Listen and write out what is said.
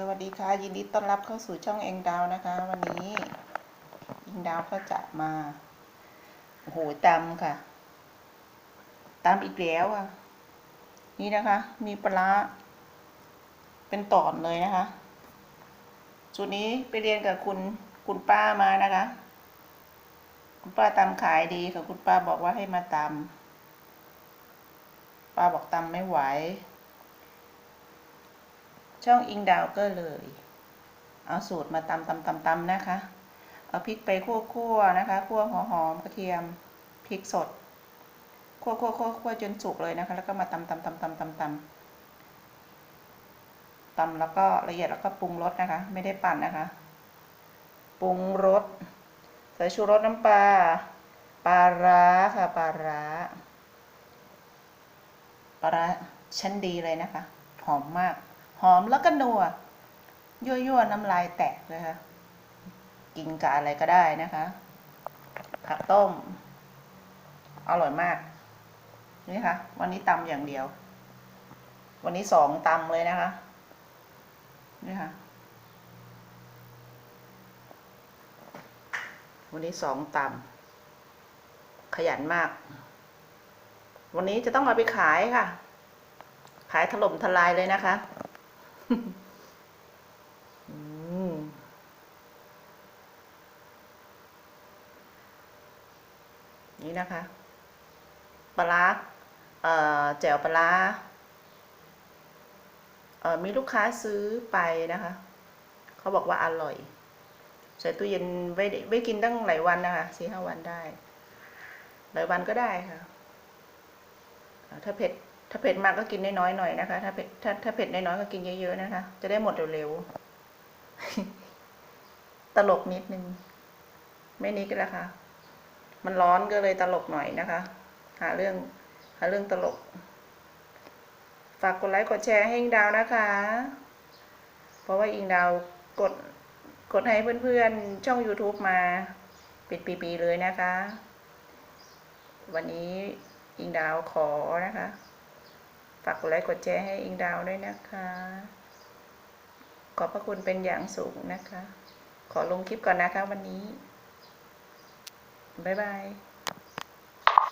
สวัสดีค่ะ ยินดีต้อนรับเข้าสู่ช่องเองดาวนะคะ วันนี้เองดาวก็จะมาโอ้โหตำค่ะตำอีกแล้วอะ นี่นะคะ มีปลาร้าเป็นตอนเลยนะคะสูตรนี้ไปเรียนกับคุณคุณป้ามานะคะ คุณป้าตำขายดีค่ะคุณป้าบอกว่าให้มาตำป้าบอกตำไม่ไหว ช่องอิงดาวก็เลย เอาสูตรมาตำตำตำตำนะคะ เอาพริกไปคั่วๆนะคะคั่วหัวหอมกระเทียมพริกสดคั่วคั่วคั่วคั่วจนสุกเลยนะคะ แล้วก็มาตำตำตำตำตำตำตำแล้วก็ละเอียดแล้วก็ปรุงรสนะคะ ไม่ได้ปั่นนะคะ ปรุงรสใส่ชูรสน้ำปลาปลาร้าค่ะปลาร้าปลาร้าชั้นดีเลยนะคะ หอมมาก หอมแล้วก็นัวยั่วๆน้ำลายแตกเลยค่ะ กินกับอะไรก็ได้นะคะ ผักต้ม อร่อยมาก นี่ค่ะ วันนี้ตำอย่างเดียว วันนี้สองตำเลยนะคะ นี่ค่ะ วันนี้สองตำขยันมาก วันนี้จะต้องเอาไปขายค่ะ ขายถล่มทลายเลยนะคะ นี่นะคะปลาแจ่วปลามีลูกค้าซื้อไปนะคะ เขาบอกว่าอร่อย ใส่ตู้เย็นไว้ไว้กินตั้งหลายวันนะคะสี่ห้าวันได้ หลายวันก็ได้ค่ะ ถ้าเผ็ด ถ้าเผ็ดมากก็กินน้อยๆหน่อยนะคะ ถ้าเผ็ดถ้าถ้าเผ็ดน้อยๆก็กินเยอะๆนะคะ จะได้หมดเร็วๆ ตลกนิดนึง ไม่นิดก็แล้วค่ะมันร้อนก็เลยตลกหน่อยนะคะ หาเรื่องหาเรื่องตลก ฝากกดไลค์กดแชร์ให้อิงดาวนะคะ เพราะว่าอิงดาวกดกดให้เพื่อนๆ ช่อง YouTube มาปิดปีๆเลยนะคะ วันนี้อิงดาวขอนะคะ ฝากกดไลค์กดแชร์ให้อิงดาวด้วยนะคะ ขอบพระคุณเป็นอย่างสูงนะคะ ขอลงคลิปก่อนนะคะวันนี้ บ๊ายบาย